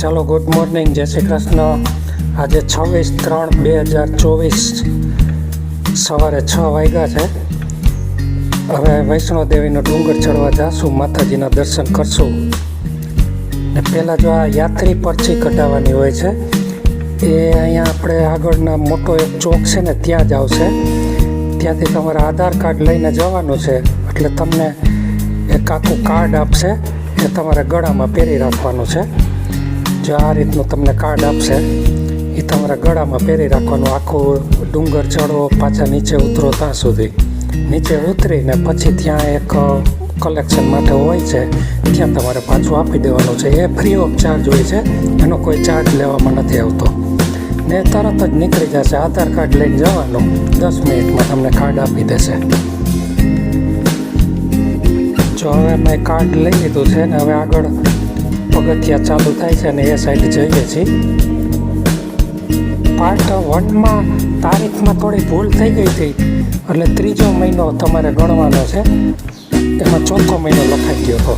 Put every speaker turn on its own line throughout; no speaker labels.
ચાલો good morning જય શ્રી કૃષ્ણ. આજે છવ્વીસ ત્રણ બે હજાર ચોવીસ સવારે છ વાગ્યા છે. હવે વૈષ્ણોદેવીનો ડુંગર ચડવા જાશું, માતાજીના દર્શન કરશું. ને પહેલાં જો આ યાત્રી પરચી કઢાવવાની હોય છે, એ અહીંયા આપણે આગળના મોટો એક ચોક છે ને, ત્યાં જ આવશે. ત્યાંથી તમારે આધાર કાર્ડ લઈને જવાનું છે, એટલે તમને એક આખું કાર્ડ આપશે, એ તમારે ગળામાં પહેરી રાખવાનું છે. જો આ રીતનું તમને કાર્ડ આપશે એ તમારા ગળામાં પહેરી રાખવાનું આખું ડુંગર, ચડો, પાછા નીચે ઉતરો ત્યાં સુધી. નીચે ઉતરીને પછી ત્યાં એક કલેક્શન માટે હોય છે, ત્યાં તમારે પાછું આપી દેવાનું છે. એ ફ્રી ઓફ ચાર્જ હોય છે, એનો કોઈ ચાર્જ લેવામાં નથી આવતો. ને તરત જ નીકળી જશે, આધાર કાર્ડ લઈને જવાનું, દસ મિનિટમાં તમને કાર્ડ આપી દેશે. જો હવે મેં કાર્ડ લઈ લીધું છે ને, હવે આગળ પગથિયા ચાલુ થાય છે અને એ સાઈડ જઈએ છીએ. પાર્ટ વનમાં તારીખમાં થોડી ભૂલ થઈ ગઈ હતી. એટલે ત્રીજો મહિનો તમારે ગણવાનો છે. એમાં ચોથો મહિનો લખાઈ ગયો હતો.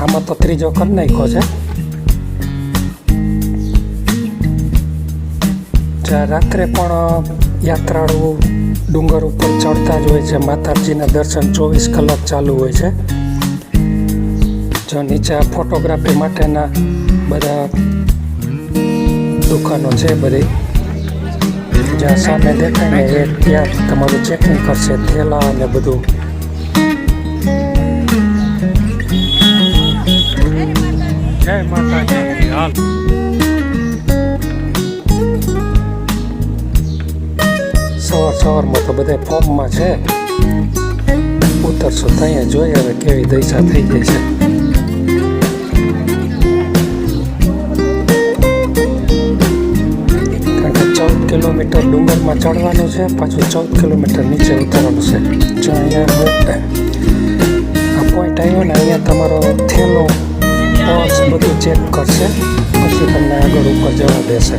આમાં તો ત્રીજો કરી નાખ્યો છે. રાત્રે પણ યાત્રાળુ ડુંગર ઉપર ચડતા જ હોય છે. માતાજીના દર્શન ચોવીસ કલાક ચાલુ હોય છે. જો નીચે ફોટોગ્રાફી માટેના બધા દુકાનો છે બધી. જ્યાં સામે દેખાય ને એ ત્યાં તમારું ચેકિંગ કરશે થેલા અને બધું.
જય માતાજી. હાલ.
સવાર સવારમાં તો બધા ફોર્મમાં છે. ઉતરશો ત્યાં જોઈએ હવે કેવી દશા થઈ જાય છે. કિલોમીટર ચડવાનું છે, પાછું ચૌદ કિલોમીટર નીચે ઉતરવાનું છે. જો અહીંયા આ પોઈન્ટ આવ્યો ને અહીંયા તમારો થેલો પર્સ બધું ચેક કરશે, પછી તમને આગળ ઉપર જવા દેશે.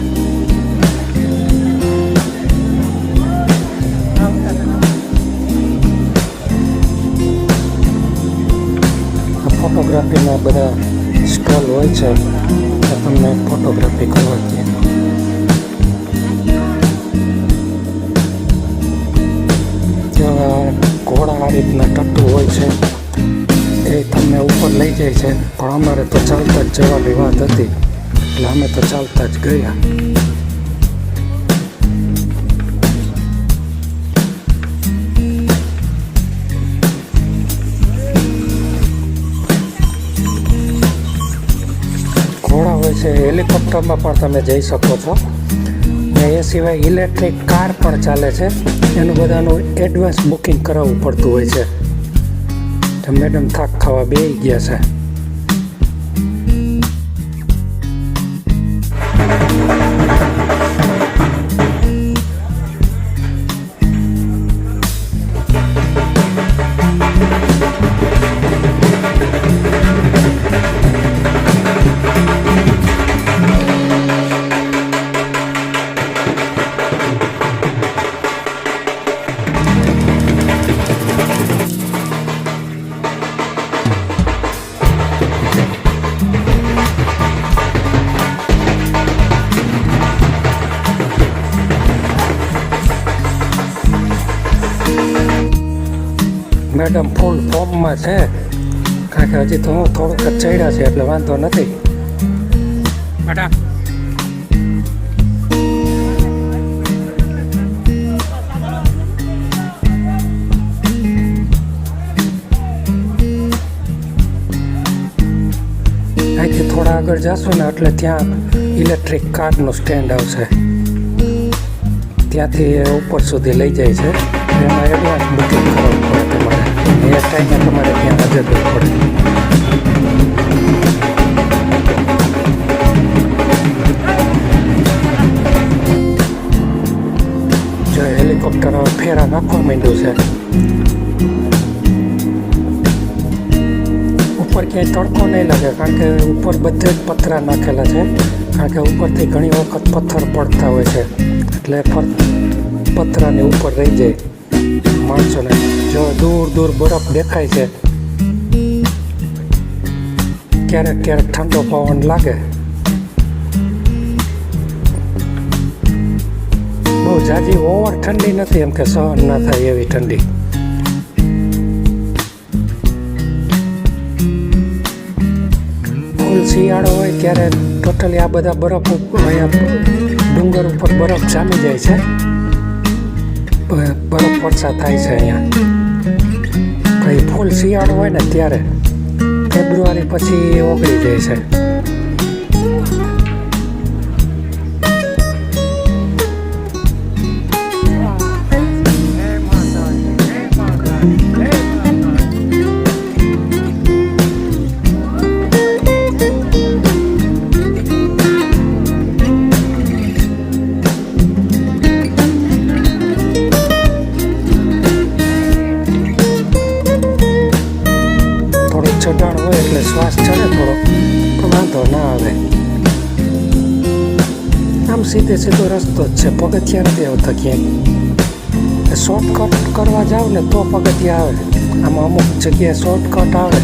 ફોટોગ્રાફીના બધા સ્ટોલ હોય છે તમને ફોટોગ્રાફી કરવા આ રીતના ટટ્ટુ હોય છે, એ તમને ઉપર લઈ જાય છે. પણ અમારે તો ચાલતા જ જવાની વાત હતી. એટલે અમે તો ચાલતા જ ગયા. ઘોડા હોય છે, હેલિકોપ્ટરમાં પણ તમે જઈ શકો છો. ને એ સિવાય ઇલેક્ટ્રિક કાર પણ ચાલે છે. એનું બધાનું એડવાન્સ બુકિંગ કરાવવું પડતું હોય છે. તો મેડમ થાક ખાવા બે ગયા છે. મેડમ ફૂલ ફોર્મમાં છે. કારણ કે હજી તો હું થોડુંક જ ચડ્યા છે એટલે વાંધો નથી.
બેટા.
અહીંથી થોડા આગળ જશો ને એટલે ત્યાં ઇલેક્ટ્રિક કારનું સ્ટેન્ડ આવશે. ત્યાંથી ઉપર સુધી લઈ જાય છે. એમાં એડવાન્સ બુકિંગ તમારે એ ટાઈમે તમારે ત્યાં હાજર રહેવું પડે. હેલિકોપ્ટર ફેરા નાખવા માંડ્યું છે. ઉપર ક્યાંય તડકો નહીં લાગે, કારણ કે ઉપર બધે જ પથરા નાખેલા છે. કારણ કે ઉપરથી ઘણી વખત પથ્થર પડતા હોય છે. એટલે પથરાની ઉપર રહી જાય. માણસોને જો દૂર દૂર બરફ દેખાય છે, ક્યારેક ક્યારેક ઠંડો પવન લાગે. બહુ જાજી ઓવર ઠંડી નથી એમ કે સહન ના થાય એવી ઠંડી. ફૂલ શિયાળો હોય ત્યારે ટોટલી આ બધા બરફ અહીંયા ડુંગર ઉપર બરફ જામી જાય છે. બરફ વર્ષા થાય છે અહીંયા. પછી ફૂલ શિયાળો હોય ને ત્યારે ફેબ્રુઆરી પછી ઓગળી જાય છે. આમ સીધે સીધો રસ્તો જ છે. પગથિયા નથી આવતા ક્યાંય શોર્ટકટ કરવા જાવ ને તો પગથિયા આવે. આમાં અમુક જગ્યાએ શોર્ટકટ આવે.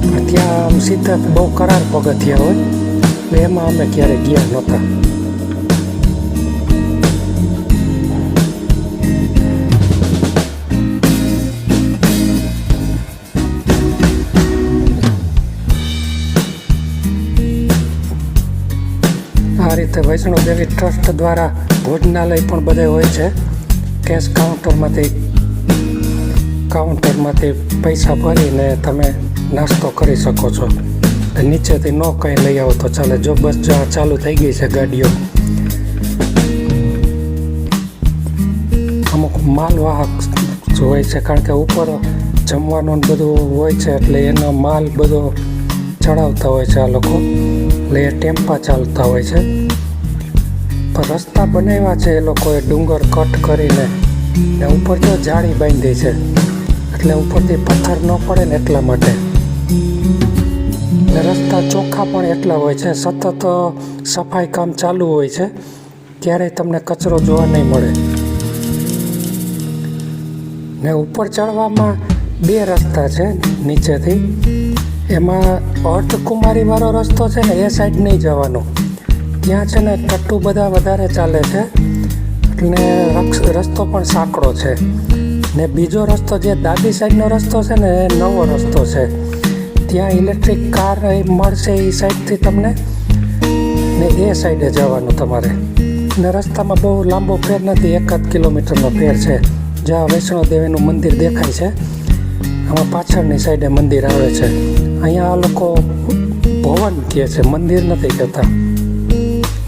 પણ ત્યાં આમ સીધા બહુ કરાર પગથિયા હોય. એમાં અમે ક્યારેય ગયા નહોતા. રીતે વૈષ્ણોદેવી ટ્રસ્ટ દ્વારા ભોજનાલય પણ બધે હોય છે. કેશ કાઉન્ટરમાંથી કાઉન્ટરમાંથી પૈસા ભરીને તમે નાસ્તો કરી શકો છો. નીચેથી ન કંઈ લઈ આવો તો ચાલે. જો બસ ચાલુ થઈ ગઈ છે ગાડીઓ. અમુક માલવાહક હોય છે, કારણ કે ઉપર જમવાનું બધું હોય છે, એટલે એનો માલ બધો ચડાવતા હોય છે આ લોકો. એટલે એ ટેમ્પા ચાલતા હોય છે. રસ્તા બનાવ્યા છે એ લોકોએ ડુંગર કટ કરીને ને ઉપર તો જાળી બાંધી છે. એટલે ઉપરથી પથ્થર ન પડે ને એટલા માટે. ને રસ્તા ચોખ્ખા પણ એટલા હોય છે, સતત સફાઈ કામ ચાલુ હોય છે, ક્યારેય તમને કચરો જોવા નહીં મળે. ને ઉપર ચડવામાં બે રસ્તા છે નીચેથી. એમાં અર્ધકુમારી વાળો રસ્તો છે ને એ સાઈડ નહીં જવાનો. ત્યાં છે ને ટટ્ટુ બધા વધારે ચાલે છે. એટલે રસ્તો પણ સાંકડો છે. ને બીજો રસ્તો જે ડાબી સાઈડનો રસ્તો છે ને એ નવો રસ્તો છે. ત્યાં ઇલેક્ટ્રિક કાર મળશે એ સાઈડથી તમને. ને એ સાઈડે જવાનું તમારે. ને રસ્તામાં બહુ લાંબો ફેર નથી એકાદ કિલોમીટરનો ફેર છે. જ્યાં વૈષ્ણોદેવીનું મંદિર દેખાય છે. આમાં પાછળની સાઈડે મંદિર આવે છે. અહીંયા આ લોકો ભવન કહે છે, મંદિર નથી કહેતા.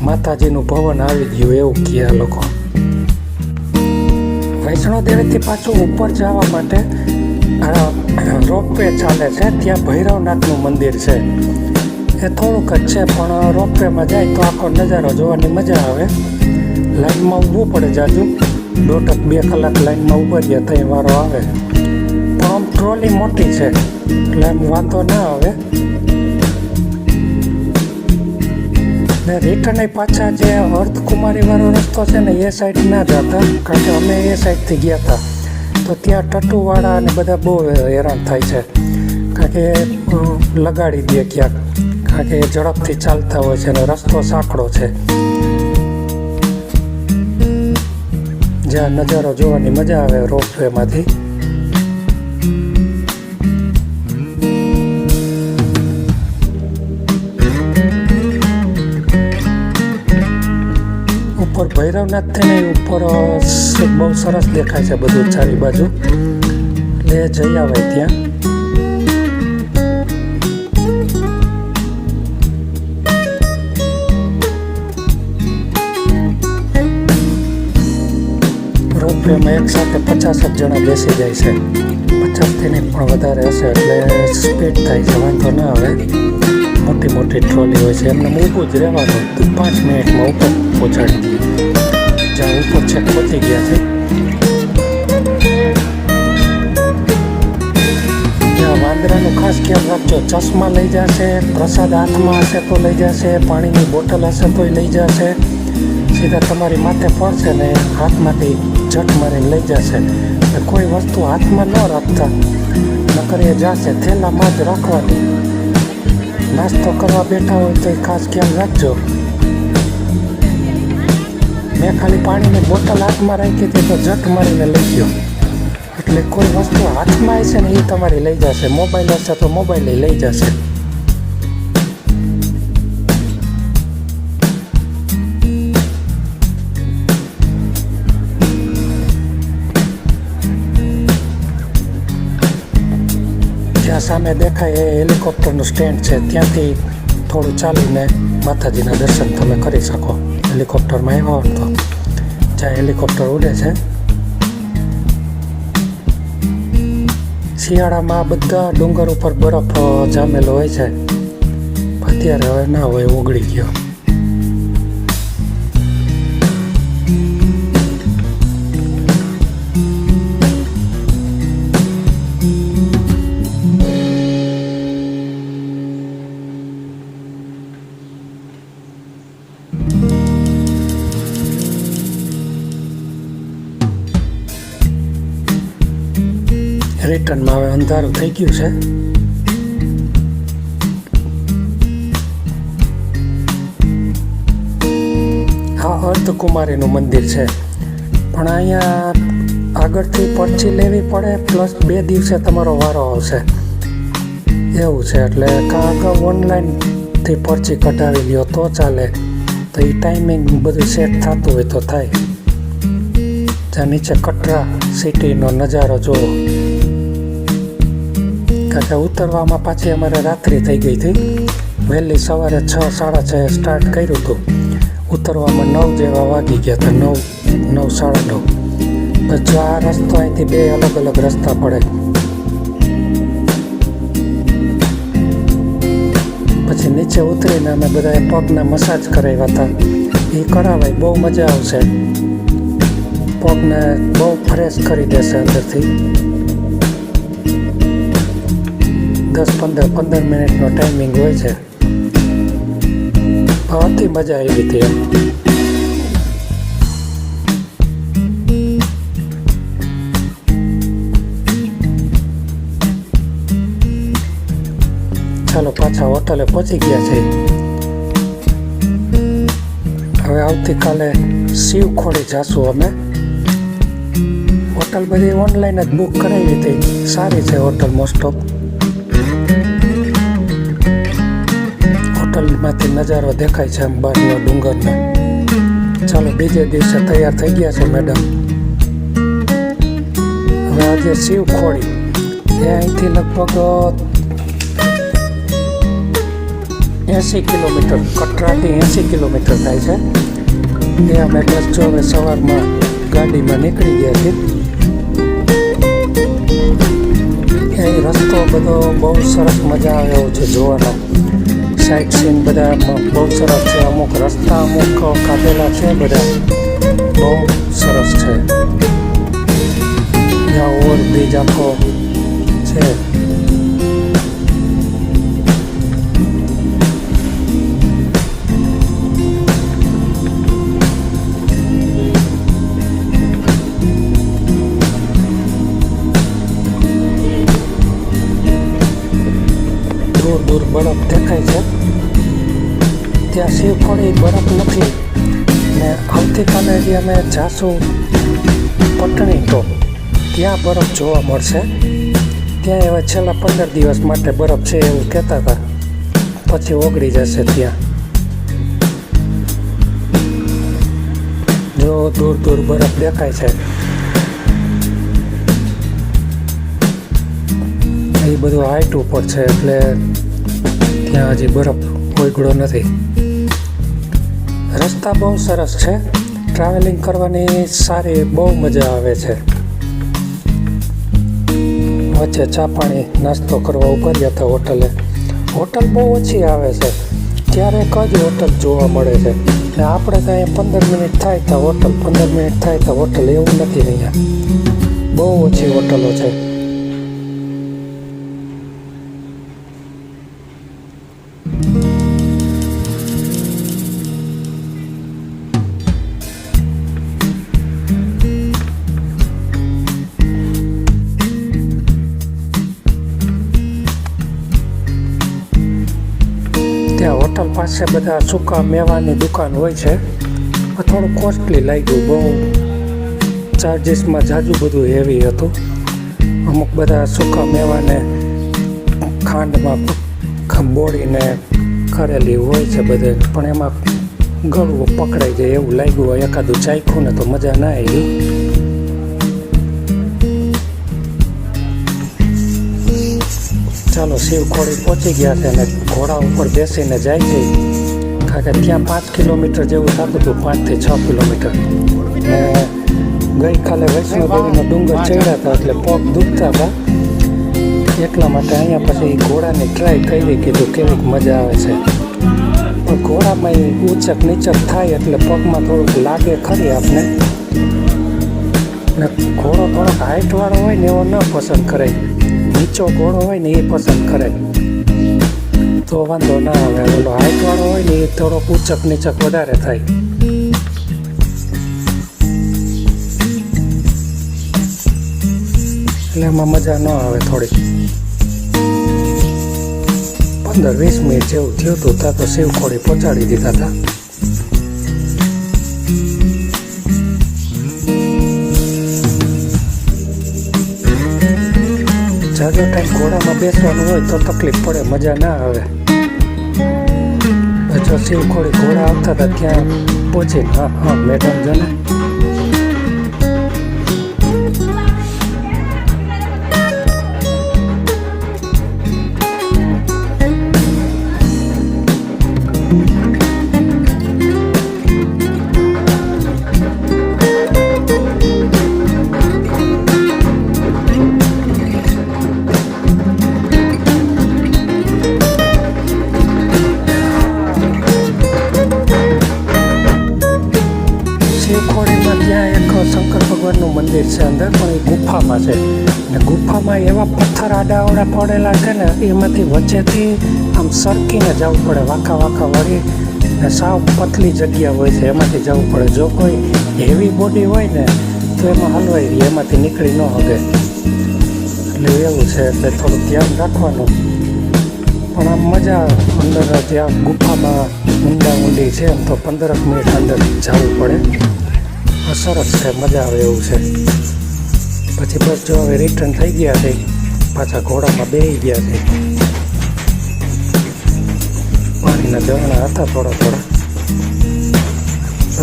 માતાજીનું ભવન આવી ગયું એવું કહે આ લોકો. વૈષ્ણોદેવીથી પાછું ઉપર જવા માટે રોપવે ચાલે છે. ત્યાં ભૈરવનાથનું મંદિર છે. એ થોડુંક જ છે, પણ રોપવેમાં જાય તો આખો નજારો જોવાની મજા આવે. લાઈનમાં ઊભું પડે જાજુ. દોઢ બે કલાક લાઈનમાં ઊભા રહ્યા ત્યાં વારો આવે. પણ આમ ટ્રોલી મોટી છે, એટલે આમ વાંધો ના આવે. ને રિટર્ન પાછા જે અર્ધકુમારી વાળો રસ્તો છે ને, એ સાઈડ ના જતા કારણ કે અમે એ સાઈડથી ગયા હતા. તો ત્યાં ટટુવાળા અને બધા બહુ હેરાન થાય છે. કારણ કે લગાડી દે ક્યાંક. કારણ કે એ ઝડપથી ચાલતા હોય છે અને રસ્તો સાંકડો છે. જ્યાં નજારો જોવાની મજા આવે રોપવેમાંથી ઉપર ભૈરવનાથ થઈને ઉપર બહુ સરસ દેખાય છે બધું ચારી બાજુ. એટલે જઈ આવે ત્યાં. રોપવેમાં એક સાથે પચાસ જ જણા બેસી જાય છે. પચાસથી નહીં પણ વધારે હશે એટલે સ્પીડ થાય છે, વાંધો ન આવે. મોટી મોટી ટ્રોલી હોય છે. એમને ઊભું જ રહેવાનું. પાંચ મિનિટમાં ઉપર પહોંચાડી દઈએ જ્યાં ઉપર છે પહોંચી ગયા છે. ત્યાં વાંદરાનું ખાસ ખ્યાલ રાખજો. ચશ્મા લઈ જશે, પ્રસાદ હાથમાં હશે તો લઈ જશે, પાણીની બોટલ હશે તોય લઈ જશે. સીધા તમારી માથે પડશે ને હાથમાંથી ઝટ મારીને લઈ જશે. કોઈ વસ્તુ હાથમાં ન રાખતા. નકર એ જશે, થેલામાં જ રાખવાની. નાસ્તો કરવા બેઠા હોય તો ખાસ ખ્યાલ રાખજો. મેં ખાલી પાણીની બોટલ હાથમાં રાખી હતી તો જટ મારીને લઈ ગયો. એટલે કોઈ વસ્તુ હાથમાં હશે ને એ તમારી લઈ જશે. મોબાઈલ હશે તો મોબાઈલ લઈ જશે. જ્યાં સામે દેખાય એ હેલિકોપ્ટરનું સ્ટેન્ડ છે. ત્યાંથી થોડું ચાલીને માતાજીના દર્શન તમે કરી શકો. હેલિકોપ્ટરમાં આવ્યા હો તો જ્યાં હેલિકોપ્ટર ઉડે છે. શિયાળામાં બધા ડુંગર ઉપર બરફ જામેલો હોય છે. અત્યારે હવે ના હોય ઓગળી ગયો. હવે અંધારું થઈ ગયું છે. હા, અર્ધકુમારીનું મંદિર છે. પણ અહીંયા આગળથી પરચી લેવી પડે, પ્લસ બે દિવસે તમારો વારો આવશે. એવું છે, એટલે કાં અગાઉ ઓનલાઈનથી પરચી કઢાવી લ્યો, તો ચાલે. તો એ ટાઈમિંગ બધું સેટ થતું હોય તો થાય. જ્યાં નીચે કટરા સિટીનો નજારો જોવો કે ઉતરવામાં પાછી અમારે રાત્રિ થઈ ગઈ હતી. વહેલી સવારે છ, સાડા છ સ્ટાર્ટ કર્યું હતું. ઉતરવામાં નવ જેવા વાગી ગયા હતા, નવ નવ, સાડા નવ. પછી આ રસ્તો અહીંથી બે અલગ અલગ રસ્તા પડે. પછી નીચે ઉતરીને અમે બધાએ પગને મસાજ કરાવ્યા હતા. એ કરાવાય, બહુ મજા આવશે. પગને બહુ ફ્રેશ કરી દેશે અંદરથી. દસ પંદર પંદર મિનિટનો ટાઈમિંગ હોય છે. ભાવથી મજા આવી હતી એમ. ચાલો પાછા હોટલે પહોંચી ગયા છે. હવે આવતીકાલે શિવ ખોડી જાશું અમે. હોટલ બધી ઓનલાઈન જ બુક કરાવી હતી. સારી છે હોટલ મોસ્ટ ઓફ હોટલમાંથી નજારો દેખાય છે આમ બહારનો ડુંગરનો. ચાલો બીજે દિવસે તૈયાર થઈ ગયા છે, મેડમ. હવે આજે શિવ ખોડી એ અહીંથી લગભગ એંસી કિલોમીટર, કટરાથી એંસી કિલોમીટર થાય છે. એ અમે દસ જો સવારમાં ગાડીમાં નીકળી ગયા છીએ. એ રસ્તો બધો બહુ સરસ મજા આવ્યો છે જોવાનો. સાઇટ સીન બધા બહુ સરસ છે. અમુક રસ્તા અમુક કાપેલા છે બધા. બહુ સરસ છે. ત્યાં ઓવરબ્રિજ આખો છે. બરફ દેખાય છે. ત્યાં શિવખોડી બરફ નથી. ને આવતીકાલે જે અમે જાશું પટણી, તો ત્યાં બરફ જોવા મળશે. ત્યાં એવા છેલ્લા પંદર દિવસ માટે બરફ છે એવું કહેતા હતા. પછી ઓગળી જશે ત્યાં. જો દૂર દૂર બરફ દેખાય છે. એ બધું હાઈટ ઉપર છે એટલે ત્યાં હજી બરફ ઓગળો નથી. રસ્તા બહુ સરસ છે. ટ્રાવેલિંગ કરવાની સારી બહુ મજા આવે છે. વચ્ચે ચા પાણી, નાસ્તો કરવા ઊભા હતા હોટલે. હોટલ બહુ ઓછી આવે છે. ક્યારેક જ હોટલ જોવા મળે છે. ને આપણે તો અહીંયા પંદર મિનિટ થાય તો હોટલ, પંદર મિનિટ થાય તો હોટલ એવું નથી અહીંયા. બહુ ઓછી હોટલો છે. ત્યાં હોટલ પાસે બધા સૂકા મેવાની દુકાન હોય છે. થોડું કોસ્ટલી લાગ્યું, બહુ. ચાર્જીસમાં જાજુ બધું હેવી હતું. અમુક બધા સૂકા મેવાને ખાંડમાં બોળીને કરેલી હોય છે બધે, પણ એમાં ગળવું પકડાઈ જાય એવું લાગ્યું હોય. એકાદું ચાખ્યું ને તો મજા ના આવી. ચાલો શિવખોડી પહોંચી ગયા છે અને ઘોડા ઉપર બેસીને જાય છે. કારણ કે ત્યાં પાંચ કિલોમીટર જેવું થતું હતું પાંચથી છ કિલોમીટર. ગઈકાલે વૈષ્ણોદેવીનો ડુંગર ચડ્યા હતા, એટલે પગ દુખતા હતા. એટલા માટે અહીંયા પછી ઘોડાની ટ્રાય કરી, કીધું કેવીક મજા આવે છે. પણ ઘોડામાં ઊંચક નીચક થાય એટલે પગમાં થોડુંક લાગે ખરી આપને. ને ઘોડો થોડોક હાઇટવાળો હોય ને એવો ન પસંદ કરે. નીચો ઘોડો હોય ને એ પસંદ કરે. તો વાંધો ના આવે ઓલો હાઇટવાળો હોય ને એ થોડોક ઊંચક નીચક વધારે થાય. એટલે એમાં મજા ન આવે થોડી પંદર વીસ મિનિટ જેવું થયું હતું ત્યાં તો શિવખોડી પહોંચાડી દીધા હતા જાજો ટાઈમ ઘોડામાં બેસવાનું હોય તો તકલીફ પડે, મજા ના આવે. જો શિવખોડી ઘોડા આવતા હતા, ત્યાં પહોંચીને હા હા, મેડમ જો પડેલા છે ને એમાંથી વચ્ચેથી આમ સરકીને જવું પડે વાંકા વાંકા વળી ને સાવ પતલી જગ્યા હોય છે, એમાંથી જવું પડે. જો કોઈ હેવી બોડી હોય ને, તો એમાં હલવાઈ રહી, એમાંથી નીકળી ન હગે. એટલે એવું છે, એટલે થોડું ધ્યાન રાખવાનું. પણ આમ મજા અંદર ત્યાં ગુફામાં ઊંડા ઊંડી છે, એમ તો પંદરક મિનિટ અંદર જવું પડે. સરસ છે, મજા આવે એવું છે. પછી બસ જો હવે રિટર્ન થઈ ગયા છે. પાછા ઘોડામાં બેસી ગયા છે. પાણીના ઝરણા હતા થોડા થોડા.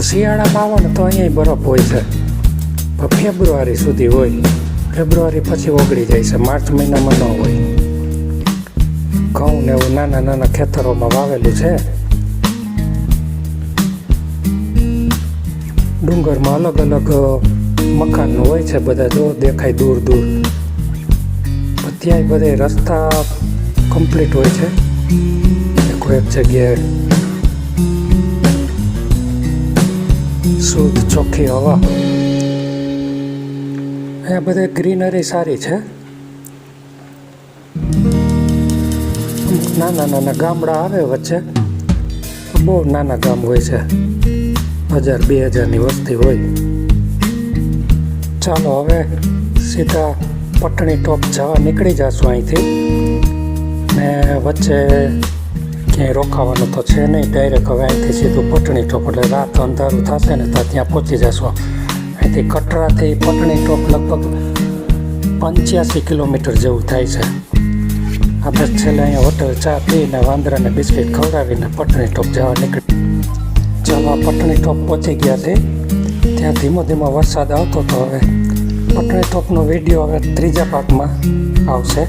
શિયાળામાં આવો ને તો અહીંયા બરફ હોય છે. પણ ફેબ્રુઆરી સુધી હોય. ફેબ્રુઆરી પછી ઓગળી જાય છે. માર્ચ મહિનામાં ન હોય. ઘઉં ને એવું નાના નાના ખેતરોમાં વાવેલું છે. ડુંગરમાં અલગ અલગ મકાન હોય છે બધા. જો દેખાય દૂર દૂર. ત્યાંય બધે રસ્તા કમ્પ્લીટ હોય છે. કોઈ એક જગ્યાએ શુદ્ધ ચોખ્ખી હવા. અહીંયા બધે ગ્રીનરી સારી છે. નાના નાના ગામડા આવે વચ્ચે. બહુ નાના ગામ હોય છે. હજાર બે હજારની વસ્તી હોય. ચાલો હવે સીધા પટણી ટોપ જવા નીકળી જશું અહીંથી. ને વચ્ચે ક્યાંય રોકાવાનું તો છે નહીં ડાયરેક્ટ હવે અહીંથી સીધું પટણી ટોપ, એટલે રાત અંધારું થશે ને તો ત્યાં પહોંચી જશું. અહીંથી કટરાથી પટણી ટોપ લગભગ પંચ્યાસી કિલોમીટર જેવું થાય છે. આપણે છેલ્લે અહીંયા હોટલ ચા પીને વાંદરાને બિસ્કિટ ખવડાવીને પટણી ટોપ જવા નીકળી. જવા પટણી ટોપ પહોંચી ગયા છે. ત્યાં ધીમો ધીમો વરસાદ આવતો હતો હવે ટોપનો વીડિયો હવે ત્રીજા પાર્ટમાં આવશે.